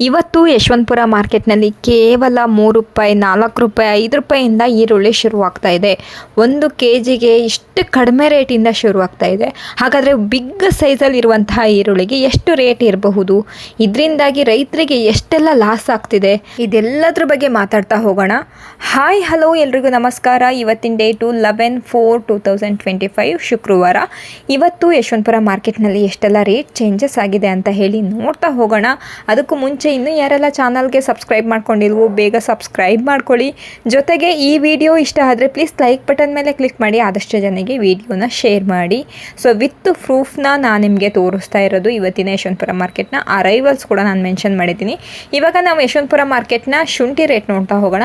ಇವತ್ತು ಯಶವಂತಪುರ ಮಾರ್ಕೆಟ್ನಲ್ಲಿ ಕೇವಲ ಮೂರು ರೂಪಾಯಿ, ನಾಲ್ಕು ರೂಪಾಯಿ, ಐದು ರೂಪಾಯಿಯಿಂದ ಈರುಳ್ಳಿ ಶುರುವಾಗ್ತಾ ಇದೆ. ಒಂದು ಕೆ ಜಿಗೆ ಇಷ್ಟು ಕಡಿಮೆ ರೇಟಿಂದ ಶುರುವಾಗ್ತಾ ಇದೆ. ಹಾಗಾದರೆ ಬಿಗ್ ಸೈಜಲ್ಲಿರುವಂತಹ ಈರುಳ್ಳಿಗೆ ಎಷ್ಟು ರೇಟ್ ಇರಬಹುದು? ಇದರಿಂದಾಗಿ ರೈತರಿಗೆ ಎಷ್ಟೆಲ್ಲ ಲಾಸ್ ಆಗ್ತಿದೆ? ಇದೆಲ್ಲದ್ರ ಬಗ್ಗೆ ಮಾತಾಡ್ತಾ ಹೋಗೋಣ. ಹಾಯ್, ಹಲೋ, ಎಲ್ರಿಗೂ ನಮಸ್ಕಾರ. ಇವತ್ತಿನ date eleven four two thousand twenty five ಶುಕ್ರವಾರ. ಇವತ್ತು ಯಶವಂತಪುರ ಮಾರ್ಕೆಟ್ನಲ್ಲಿ ಎಷ್ಟೆಲ್ಲ ರೇಟ್ ಚೇಂಜಸ್ ಆಗಿದೆ ಅಂತ ಹೇಳಿ ನೋಡ್ತಾ ಹೋಗೋಣ. ಅದಕ್ಕೂ ಮುಂಚೆ ಇನ್ನೂ ಯಾರೆಲ್ಲ ಚಾನಲ್ಗೆ ಸಬ್ಸ್ಕ್ರೈಬ್ ಮಾಡ್ಕೊಂಡಿಲ್ವೋ, ಬೇಗ ಸಬ್ಸ್ಕ್ರೈಬ್ ಮಾಡ್ಕೊಳ್ಳಿ. ಜೊತೆಗೆ ಈ ವಿಡಿಯೋ ಇಷ್ಟ ಆದರೆ ಪ್ಲೀಸ್ ಲೈಕ್ ಬಟನ್ ಮೇಲೆ ಕ್ಲಿಕ್ ಮಾಡಿ, ಆದಷ್ಟು ಜನಕ್ಕೆ ವಿಡಿಯೋನ ಶೇರ್ ಮಾಡಿ. ಸೊ ವಿತ್ ಪ್ರೂಫ್ನ ನಾನು ನಿಮಗೆ ತೋರಿಸ್ತಾ ಇರೋದು ಇವತ್ತಿನ ಯಶವಂತಪುರ ಮಾರ್ಕೆಟ್ನ ಅರೈವಲ್ಸ್ ಕೂಡ ನಾನು ಮೆನ್ಷನ್ ಮಾಡಿದ್ದೀನಿ. ಇವಾಗ ನಾವು ಯಶವಂತಪುರ ಮಾರ್ಕೆಟ್ನ ಶುಂಠಿ ರೇಟ್ ನೋಡ್ತಾ ಹೋಗೋಣ.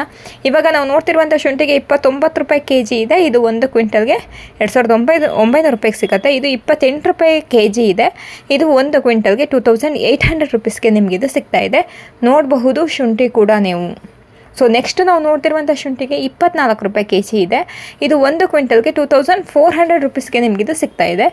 ಇವಾಗ ನಾವು ನೋಡ್ತಿರುವಂಥ ಶುಂಠಿಗೆ ಇಪ್ಪತ್ತೊಂಬತ್ತು ರೂಪಾಯಿ ಕೆ ಜಿ ಇದೆ. ಇದು ಒಂದು ಕ್ವಿಂಟಲ್ಗೆ ಎರಡು ಸಾವಿರದ ಒಂಬೈದು, ಒಂಬೈನೂರು ರೂಪಾಯಿಗೆ ಸಿಗುತ್ತೆ. ಇದು ಇಪ್ಪತ್ತೆಂಟು ರೂಪಾಯಿ ಕೆ ಜಿ ಇದೆ. ಇದು ಒಂದು ಕ್ವಿಂಟಲ್ಗೆ ಟೂ ತೌಸಂಡ್ ಏಯ್ಟ್ ಹಂಡ್ರೆಡ್ ರುಪೀಸ್ಗೆ ನಿಮಗೆ ಇದು ಸಿಗ್ತಾ ಇದೆ. ನೋಡಬಹುದು ಶುಂಠಿ ಕೂಡ ನೀವು. ಸೊ ನೆಕ್ಸ್ಟ್ ನಾವು ನೋಡ್ತಿರುವಂಥ ಶುಂಠಿಗೆ ಇಪ್ಪತ್ನಾಲ್ಕು ರೂಪಾಯಿ ಕೆ ಜಿ ಇದೆ. ಇದು ಒಂದು ಕ್ವಿಂಟಲ್ಗೆ ಟೂ ತೌಸಂಡ್ ಫೋರ್ ಹಂಡ್ರೆಡ್ ರುಪೀಸ್ಗೆ ನಿಮಗಿದು ಸಿಗ್ತಾ ಇದೆ.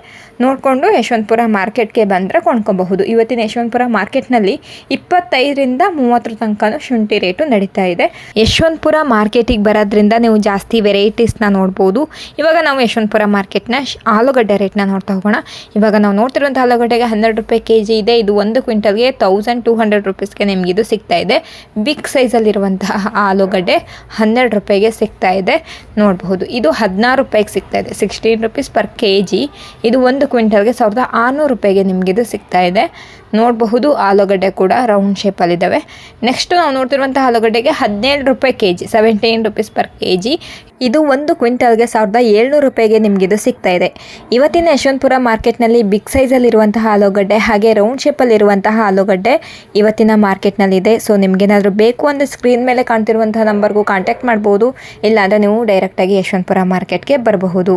ನೋಡಿಕೊಂಡು ಯಶವಂತಪುರ ಮಾರ್ಕೆಟ್ಗೆ ಬಂದರೆ ಕೊಂಡ್ಕೊಬಹುದು. ಇವತ್ತಿನ ಯಶವಂತಪುರ ಮಾರ್ಕೆಟ್ನಲ್ಲಿ ಇಪ್ಪತ್ತೈದರಿಂದ ಮೂವತ್ತರ ತನಕನೂ ಶುಂಠಿ ರೇಟು ನಡೀತಾ ಇದೆ. ಯಶವಂತಪುರ ಮಾರ್ಕೆಟಿಗೆ ಬರೋದ್ರಿಂದ ನೀವು ಜಾಸ್ತಿ ವೆರೈಟೀಸ್ನ ನೋಡ್ಬೋದು. ಇವಾಗ ನಾವು ಯಶವಂತಪುರ ಮಾರ್ಕೆಟ್ನ ಆಲೂಗಡ್ಡೆ ರೇಟ್ನ ನೋಡ್ತಾ ಹೋಗೋಣ. ಇವಾಗ ನಾವು ನೋಡ್ತಿರುವಂಥ ಆಲೂಗಡ್ಡೆಗೆ ಹನ್ನೆರಡು ರೂಪಾಯಿ ಕೆ ಜಿ ಇದೆ. ಇದು ಒಂದು ಕ್ವಿಂಟಲ್ಗೆ ತೌಸಂಡ್ ಟೂ ಹಂಡ್ರೆಡ್ ರುಪೀಸ್ಗೆ ನಿಮಗಿದು ಸಿಗ್ತಾ ಇದೆ. ಬಿಗ್ ಸೈಜಲ್ಲಿರುವಂತಹ ಆಲೂಗಡ್ಡೆ ಹನ್ನೆರಡು ರೂಪಾಯಿಗೆ ಸಿಗ್ತಾ ಇದೆ. ನೋಡಬಹುದು. ಇದು ಹದಿನಾರು ರೂಪಾಯಿಗೆ ಸಿಗ್ತಾ ಇದೆ. Sixteen rupees per K G ಇದು ಒಂದು ಕ್ವಿಂಟಲ್ಗೆ ಸಾವಿರದ ಆರುನೂರು ರೂಪಾಯಿಗೆ ನಿಮಗಿದು ಸಿಗ್ತಾ ಇದೆ. ನೋಡಬಹುದು, ಆಲೂಗಡ್ಡೆ ಕೂಡ ರೌಂಡ್ ಶೇಪಲ್ಲಿದ್ದಾವೆ. ನೆಕ್ಸ್ಟ್ ನಾವು ನೋಡ್ತಿರುವಂಥ ಆಲೂಗಡ್ಡೆಗೆ ಹದಿನೇಳು ರೂಪಾಯಿ K G seventeen rupees per K G ಇದು ಒಂದು ಕ್ವಿಂಟಲ್ಗೆ ಸಾವಿರದ ಏಳ್ನೂರು ರೂಪಾಯಿಗೆ ನಿಮಗಿದು ಸಿಗ್ತಾ ಇದೆ. ಇವತ್ತಿನ ಯಶವಂತಪುರ ಮಾರ್ಕೆಟ್ನಲ್ಲಿ ಬಿಗ್ ಸೈಜಲ್ಲಿರುವಂತಹ ಆಲೂಗಡ್ಡೆ ಹಾಗೆ ರೌಂಡ್ ಶೇಪಲ್ಲಿರುವಂತಹ ಆಲೂಗಡ್ಡೆ ಇವತ್ತಿನ ಮಾರ್ಕೆಟ್ನಲ್ಲಿದೆ. ಸೊ, ನಿಮಗೇನಾದರೂ ಬೇಕು ಅಂದರೆ ಸ್ಕ್ರೀನ್ ಮೇಲೆ ಕಾಣ್ತಿರುವಂತಹ ನಂಬರ್ಗೂ ಕಾಂಟ್ಯಾಕ್ಟ್ ಮಾಡ್ಬೋದು. ಇಲ್ಲಾಂದರೆ ನೀವು ಡೈರೆಕ್ಟಾಗಿ ಯಶವಂತಪುರ ಮಾರ್ಕೆಟ್ಗೆ ಬರಬಹುದು.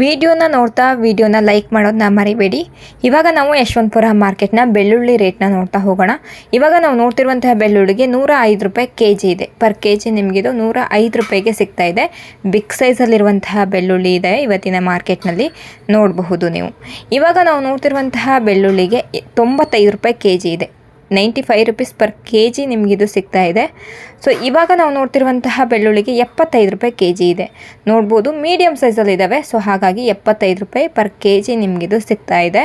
ವಿಡಿಯೋನ ನೋಡ್ತಾ ವಿಡಿಯೋನ ಲೈಕ್ ಮಾಡೋದನ್ನ ಮರಿಬೇಡಿ. ಇವಾಗ ನಾವು ಯಶವಂತಪುರ ಮಾರ್ಕೆಟ್ನ ಬೆಳ್ಳುಳ್ಳಿ ರೇಟ್ನ ನೋಡ್ತಾ ಹೋಗೋಣ. ಇವಾಗ ನಾವು ನೋಡ್ತಿರುವಂತಹ ಬೆಳ್ಳುಳ್ಳಿಗೆ ನೂರ ಐದು ರೂಪಾಯಿ ಕೆ ಜಿ ಇದೆ. ಪರ್ ಕೆ ಜಿ ನಿಮಗಿದು ನೂರ ಐದು ರೂಪಾಯಿಗೆ ಸಿಗ್ತಾ ಇದೆ. ಬಿಗ್ ಸೈಜಲ್ಲಿರುವಂತಹ ಬೆಳ್ಳುಳ್ಳಿ ಇದೆ ಇವತ್ತಿನ ಮಾರ್ಕೆಟ್ನಲ್ಲಿ ನೋಡಬಹುದು ನೀವು. ಇವಾಗ ನಾವು ನೋಡ್ತಿರುವಂತಹ ಬೆಳ್ಳುಳ್ಳಿಗೆ ತೊಂಬತ್ತೈದು ರೂಪಾಯಿ ಕೆ ಜಿ ಇದೆ. Ninety five rupees per K G ನಿಮಗಿದು ಸಿಗ್ತಾ ಇದೆ. ಸೊ ಇವಾಗ ನಾವು ನೋಡ್ತಿರುವಂತಹ ಬೆಳ್ಳುಳ್ಳಿಗೆ ಎಪ್ಪತ್ತೈದು ರೂಪಾಯಿ ಕೆ ಜಿ ಇದೆ. ನೋಡ್ಬೋದು ಮೀಡಿಯಮ್ ಸೈಜಲ್ಲಿ ಇದ್ದಾವೆ ಸೊ ಹಾಗಾಗಿ ಎಪ್ಪತ್ತೈದು ರೂಪಾಯಿ ಪರ್ ಕೆ ಜಿ ನಿಮಗಿದು ಸಿಗ್ತಾ ಇದೆ.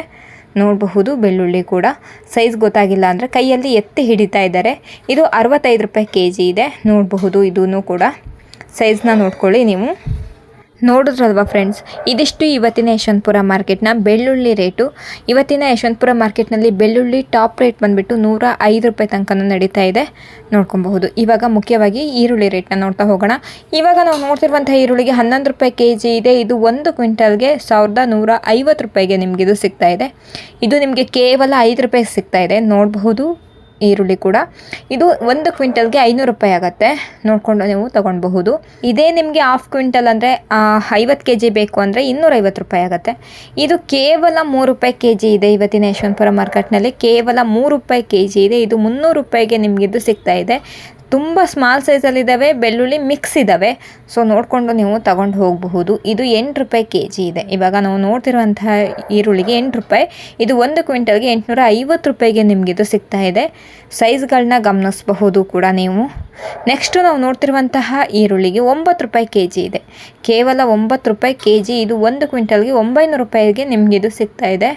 ನೋಡಬಹುದು ಬೆಳ್ಳುಳ್ಳಿ ಕೂಡ. ಸೈಜ್ ಗೊತ್ತಾಗಿಲ್ಲ ಅಂದರೆ ಕೈಯಲ್ಲಿ ಎತ್ತಿ ಹಿಡಿತಾ ಇದ್ದಾರೆ. ಇದು ಅರವತ್ತೈದು ರೂಪಾಯಿ ಕೆ ಜಿ ಇದೆ. ನೋಡಬಹುದು ಇದೂ ಕೂಡ. ಸೈಜ್ನ ನೋಡ್ಕೊಳ್ಳಿ ನೀವು. ನೋಡಿದ್ರಲ್ವಾ ಫ್ರೆಂಡ್ಸ್ ಇದಿಷ್ಟು ಇವತ್ತಿನ ಯಶವಂತಪುರ ಮಾರ್ಕೆಟ್ನ ಬೆಳ್ಳುಳ್ಳಿ ರೇಟು. ಇವತ್ತಿನ ಯಶವಂತಪುರ ಮಾರ್ಕೆಟ್ನಲ್ಲಿ ಬೆಳ್ಳುಳ್ಳಿ ಟಾಪ್ ರೇಟ್ ಬಂದುಬಿಟ್ಟು ನೂರ ಐದು ರೂಪಾಯಿ ತನಕನೂ ನಡೀತಾ ಇದೆ. ನೋಡ್ಕೊಬಹುದು. ಇವಾಗ ಮುಖ್ಯವಾಗಿ ಈರುಳ್ಳಿ ರೇಟ್ನ ನೋಡ್ತಾ ಹೋಗೋಣ. ಇವಾಗ ನಾವು ನೋಡ್ತಿರುವಂಥ ಈರುಳ್ಳಿಗೆ ಹನ್ನೊಂದು ರೂಪಾಯಿ ಕೆ ಜಿ ಇದೆ. ಇದು ಒಂದು ಕ್ವಿಂಟಲ್ಗೆ ಸಾವಿರದ ನೂರ ಐವತ್ತು ರೂಪಾಯಿಗೆ ನಿಮಗಿದು ಸಿಗ್ತಾ ಇದೆ. ಇದು ನಿಮಗೆ ಕೇವಲ ಐದು ರೂಪಾಯಿಗೆ ಸಿಗ್ತಾ ಇದೆ. ನೋಡಬಹುದು. ಈರುಳ್ಳಿ ಕೂಡ. ಇದು ಒಂದು ಕ್ವಿಂಟಲ್ಗೆ ಐನೂರು ರೂಪಾಯಿ ಆಗುತ್ತೆ. ನೋಡಿಕೊಂಡು ನೀವು ತೊಗೊಳ್ಬಹುದು. ಇದೇ ನಿಮಗೆ ಹಾಫ್ ಕ್ವಿಂಟಲ್ ಅಂದರೆ ಐವತ್ತು ಕೆ ಜಿ ಬೇಕು ಅಂದರೆ ಇನ್ನೂರೈವತ್ತು ರೂಪಾಯಿ ಆಗುತ್ತೆ. ಇದು ಕೇವಲ ಮೂರು ರೂಪಾಯಿ ಕೆ ಜಿ ಇದೆ ಇವತ್ತಿನ ಯಶವಂತಪುರ ಮಾರ್ಕೆಟ್ನಲ್ಲಿ. ಕೇವಲ ಮೂರು ರೂಪಾಯಿ ಕೆ ಜಿ ಇದೆ. ಇದು ಮುನ್ನೂರು ರೂಪಾಯಿಗೆ ನಿಮಗಿದು ಸಿಗ್ತಾ ಇದೆ. ತುಂಬ ಸ್ಮಾಲ್ ಸೈಜಲ್ಲಿದ್ದಾವೆ ಬೆಳ್ಳುಳ್ಳಿ ಮಿಕ್ಸ್ ಇದ್ದಾವೆ. ಸೊ ನೋಡಿಕೊಂಡು ನೀವು ತಗೊಂಡು ಹೋಗಬಹುದು. ಇದು ಎಂಟು ರೂಪಾಯಿ ಕೆ ಜಿ ಇದೆ. ಇವಾಗ ನಾವು ನೋಡ್ತಿರುವಂತಹ ಈರುಳ್ಳಿಗೆ ಎಂಟು ರೂಪಾಯಿ. ಇದು ಒಂದು ಕ್ವಿಂಟಲ್ಗೆ ಎಂಟುನೂರ ಐವತ್ತು ರೂಪಾಯಿಗೆ ನಿಮಗಿದು ಸಿಗ್ತಾ ಇದೆ. ಸೈಜ್ಗಳನ್ನ ಗಮನಿಸಬಹುದು ಕೂಡ ನೀವು. ನೆಕ್ಸ್ಟು ನಾವು ನೋಡ್ತಿರುವಂತಹ ಈರುಳ್ಳಿಗೆ ಒಂಬತ್ತು ರೂಪಾಯಿ ಕೆ ಜಿ ಇದೆ. ಕೇವಲ ಒಂಬತ್ತು ರೂಪಾಯಿ ಕೆ ಜಿ ಇದು ಒಂದು ಕ್ವಿಂಟಲ್ಗೆ ಒಂಬೈನೂರು ರೂಪಾಯಿಗೆ ನಿಮಗಿದು ಸಿಗ್ತಾ ಇದೆ.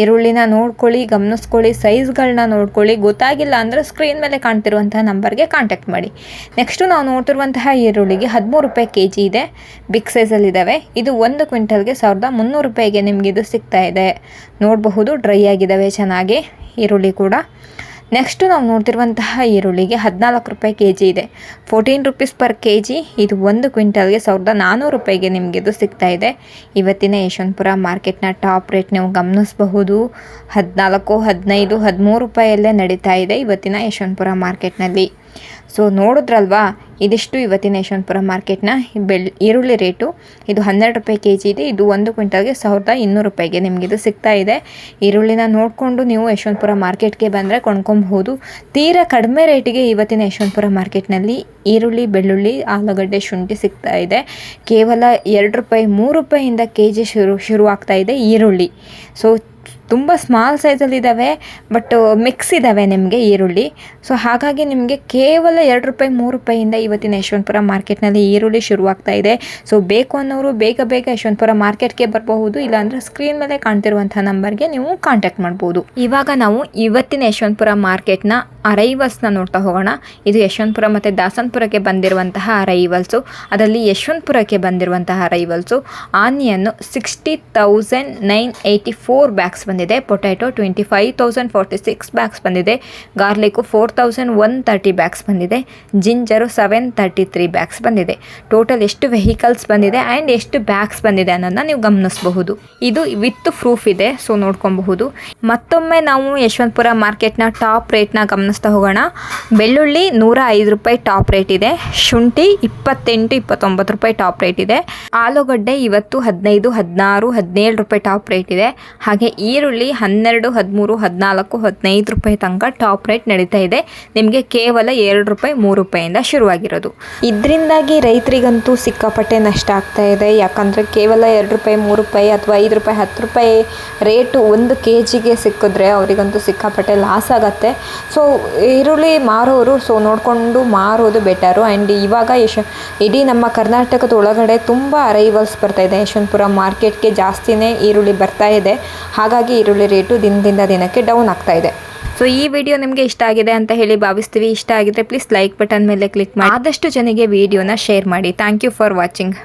ಈರುಳ್ಳಿನ ನೋಡ್ಕೊಳ್ಳಿ, ಗಮನಿಸ್ಕೊಳ್ಳಿ ಸೈಜ್ಗಳನ್ನ ನೋಡ್ಕೊಳ್ಳಿ. ಗೊತ್ತಾಗಿಲ್ಲ ಅಂದರೆ ಸ್ಕ್ರೀನ್ ಮೇಲೆ ಕಾಣ್ತಿರುವಂತಹ ನಂಬರ್ಗೆ ಕಾಂಟ್ಯಾಕ್ಟ್ ಮಾಡಿ. ನೆಕ್ಸ್ಟು ನಾವು ನೋಡ್ತಿರುವಂತಹ ಈರುಳ್ಳಿಗೆ ಹದಿಮೂರು ರೂಪಾಯಿ ಕೆ ಜಿ ಇದೆ. ಬಿಗ್ ಸೈಜಲ್ಲಿದ್ದಾವೆ ಇದು ಒಂದು ಕ್ವಿಂಟಲ್ಗೆ ಸಾವಿರದ ಮುನ್ನೂರು ರೂಪಾಯಿಗೆ ನಿಮಗೆ ಇದು ಸಿಗ್ತಾ ಇದೆ. ನೋಡಬಹುದು, ಡ್ರೈ ಆಗಿದ್ದಾವೆ ಚೆನ್ನಾಗಿ. ಈರುಳ್ಳಿ ಕೂಡ. ನೆಕ್ಸ್ಟು ನಾವು ನೋಡ್ತಿರುವಂತಹ ಈರುಳ್ಳಿಗೆ ಹದಿನಾಲ್ಕು ರೂಪಾಯಿ ಕೆ ಜಿ ಇದೆ. Fourteen rupees per K G ಇದು ಒಂದು ಕ್ವಿಂಟಲ್ಗೆ ಸಾವಿರದ ನಾನ್ನೂರು ರೂಪಾಯಿಗೆ ನಿಮಗೆ ಇದು ಸಿಗ್ತಾ ಇದೆ. ಇವತ್ತಿನ ಯಶವಂತಪುರ ಮಾರ್ಕೆಟ್ನ ಟಾಪ್ ರೇಟ್ ನೀವು ಗಮನಿಸಬಹುದು. ಹದಿನಾಲ್ಕು, ಹದಿನೈದು, ಹದಿಮೂರು ರೂಪಾಯಲ್ಲೇ ನಡೀತಾ ಇದೆ ಇವತ್ತಿನ ಯಶವಂತಪುರ ಮಾರ್ಕೆಟ್ನಲ್ಲಿ ಸೊ ನೋಡಿದ್ರಲ್ವಾ? ಇದಿಷ್ಟು ಇವತ್ತಿನ ಯಶವಂತಪುರ ಮಾರ್ಕೆಟ್ನ ಬೆಳ್ ಈರುಳ್ಳಿ ರೇಟು. ಇದು ಹನ್ನೆರಡು ರೂಪಾಯಿ ಕೆ ಜಿ ಇದೆ. ಇದು ಒಂದು ಕ್ವಿಂಟಲ್ಗೆ ಸಾವಿರದ ಇನ್ನೂರು ರೂಪಾಯಿಗೆ ನಿಮಗಿದು ಸಿಗ್ತಾ ಇದೆ. ಈರುಳ್ಳಿನ ನೋಡಿಕೊಂಡು ನೀವು ಯಶವಂತಪುರ ಮಾರ್ಕೆಟ್ಗೆ ಬಂದರೆ ಕೊಂಡ್ಕೊಬಹುದು. ತೀರಾ ಕಡಿಮೆ ರೇಟಿಗೆ ಇವತ್ತಿನ ಯಶವಂತಪುರ ಮಾರ್ಕೆಟ್ನಲ್ಲಿ ಈರುಳ್ಳಿ, ಬೆಳ್ಳುಳ್ಳಿ, ಆಲೂಗಡ್ಡೆ, ಶುಂಠಿ ಸಿಗ್ತಾ ಇದೆ. ಕೇವಲ ಎರಡು ರೂಪಾಯಿ, ಮೂರು ರೂಪಾಯಿಯಿಂದ ಕೆ ಜಿ ಶುರು, ಶುರುವಾಗ್ತಾ ಇದೆ ಈರುಳ್ಳಿ. ಸೊ ತುಂಬ ಸ್ಮಾಲ್ ಸೈಜಲ್ಲಿ ಇದ್ದಾವೆ ಬಟ್ ಮಿಕ್ಸ್ ಇದ್ದಾವೆ ನಿಮಗೆ ಈರುಳ್ಳಿ. ಸೊ ಹಾಗಾಗಿ ನಿಮಗೆ ಕೇವಲ ಎರಡು ರೂಪಾಯಿ, ಮೂರು ರೂಪಾಯಿಯಿಂದ ಇವತ್ತಿನ ಯಶವಂತಪುರ ಮಾರ್ಕೆಟ್ನಲ್ಲಿ ಈರುಳ್ಳಿ ಶುರುವಾಗ್ತಾ ಇದೆ. ಸೊ ಬೇಕು ಅನ್ನೋರು ಬೇಗ ಬೇಗ ಯಶವಂತಪುರ ಮಾರ್ಕೆಟ್ಗೆ ಬರಬಹುದು, ಇಲ್ಲಾಂದರೆ ಸ್ಕ್ರೀನ್ ಮೇಲೆ ಕಾಣ್ತಿರುವಂಥ ನಂಬರ್ಗೆ ನೀವು ಕಾಂಟ್ಯಾಕ್ಟ್ ಮಾಡ್ಬೋದು. ಇವಾಗ ನಾವು ಇವತ್ತಿನ ಯಶವಂತಪುರ ಮಾರ್ಕೆಟ್ನ ಅರೈವಲ್ಸ್ನ ನೋಡ್ತಾ ಹೋಗೋಣ. ಇದು ಯಶವಂತಪುರ ಮತ್ತು ದಾಸನಪುರಕ್ಕೆ ಬಂದಿರುವಂತಹ ಅರೈವಲ್ಸು ಅದರಲ್ಲಿ ಯಶವಂತಪುರಕ್ಕೆ ಬಂದಿರುವಂತಹ arrivals onion sixty thousand nine eighty four bags ಬಂದಿದೆ. Potato twenty five thousand forty six bags ಬಂದಿದೆ. Garlic four thousand one thirty bags ಬಂದಿದೆ. Ginger seven thirty three bags ಬಂದಿದೆ. ಟೋಟಲ್ ಎಷ್ಟು ವೆಹಿಕಲ್ಸ್ ಬಂದಿದೆ ಆ್ಯಂಡ್ ಎಷ್ಟು ಬ್ಯಾಗ್ಸ್ ಬಂದಿದೆ ಅನ್ನೋದನ್ನ ನೀವು ಗಮನಿಸಬಹುದು. ಇದು ವಿತ್ ಪ್ರೂಫ್ ಇದೆ ಸೊ ನೋಡ್ಕೊಬಹುದು. ಮತ್ತೊಮ್ಮೆ ನಾವು ಯಶವಂತಪುರ ಮಾರ್ಕೆಟ್ನ ಟಾಪ್ ರೇಟ್ನ ಗಮನಿಸ್ತಾ ಹೋಗೋಣ. ಬೆಳ್ಳುಳ್ಳಿ ನೂರ ಐದು ರೂಪಾಯಿ ಟಾಪ್ ರೇಟ್ ಇದೆ. ಶುಂಠಿ ಇಪ್ಪತ್ತೆಂಟು, ಇಪ್ಪತ್ತೊಂಬತ್ತು ರೂಪಾಯಿ ಟಾಪ್ ರೇಟ್ ಇದೆ. ಆಲೂಗಡ್ಡೆ ಇವತ್ತು ಹದಿನೈದು, ಹದಿನಾರು, ಹದಿನೇಳು ರೂಪಾಯಿ ಟಾಪ್ ರೇಟ್ ಇದೆ. ಹಾಗೆ ಈರುಳ್ಳಿ ಹನ್ನೆರಡು, ಹದಿಮೂರು, ಹದಿನಾಲ್ಕು, ಹದಿನೈದು ರೂಪಾಯಿ ತನಕ ಟಾಪ್ ರೇಟ್ ನಡೀತಾ ಇದೆ. ನಿಮಗೆ ಕೇವಲ ಎರಡು ರೂಪಾಯಿ, ಮೂರು ರೂಪಾಯಿಂದ ಶುರುವಾಗಿರೋದು. ಇದರಿಂದಾಗಿ ರೈತರಿಗಂತೂ ಸಿಕ್ಕಾಪಟ್ಟೆ ನಷ್ಟ ಆಗ್ತಾ ಇದೆ. ಯಾಕಂದರೆ ಕೇವಲ ಎರಡು ರೂಪಾಯಿ, ಮೂರು ರೂಪಾಯಿ ಅಥವಾ ಐದು ರೂಪಾಯಿ, ಹತ್ತು ರೂಪಾಯಿ ರೇಟು ಒಂದು ಕೆ ಜಿಗೆ ಸಿಕ್ಕಿದ್ರೆ ಅವರಿಗಂತೂ ಸಿಕ್ಕಾಪಟ್ಟೆ ಲಾಸ್ ಆಗುತ್ತೆ. ಸೊ ಈರುಳ್ಳಿ ಮಾರೋರು ಸೊ ನೋಡಿಕೊಂಡು ಮಾರೋದು ಬೆಟರು ಆ್ಯಂಡ್ ಇವಾಗ ಯಶ, ಇಡೀ ನಮ್ಮ ಕರ್ನಾಟಕದ ಒಳಗಡೆ ತುಂಬ ಅರೈವಲ್ಸ್ ಬರ್ತಾ ಇದೆ. ಯಶವಂತಪುರ ಮಾರ್ಕೆಟ್ಗೆ ಜಾಸ್ತಿನೇ ಈರುಳ್ಳಿ ಬರ್ತಾ ಇದೆ. ಹಾಗಾಗಿ ಈರುಳ್ಳಿ ರೇಟು ದಿನದಿಂದ ದಿನಕ್ಕೆ ಡೌನ್ ಆಗ್ತಾ ಇದೆ. ಸೊ ಈ ವಿಡಿಯೋ ನಿಮಗೆ ಇಷ್ಟ ಆಗಿದೆ ಅಂತ ಹೇಳಿ ಭಾವಿಸ್ತೀವಿ. ಇಷ್ಟ ಆಗಿದ್ರೆ ಪ್ಲೀಸ್ ಲೈಕ್ ಬಟನ್ ಮೇಲೆ ಕ್ಲಿಕ್ ಮಾಡಿ. ಆದಷ್ಟು ಜನಗೆ ವಿಡಿಯೋನ ಶೇರ್ ಮಾಡಿ. Thank you for watching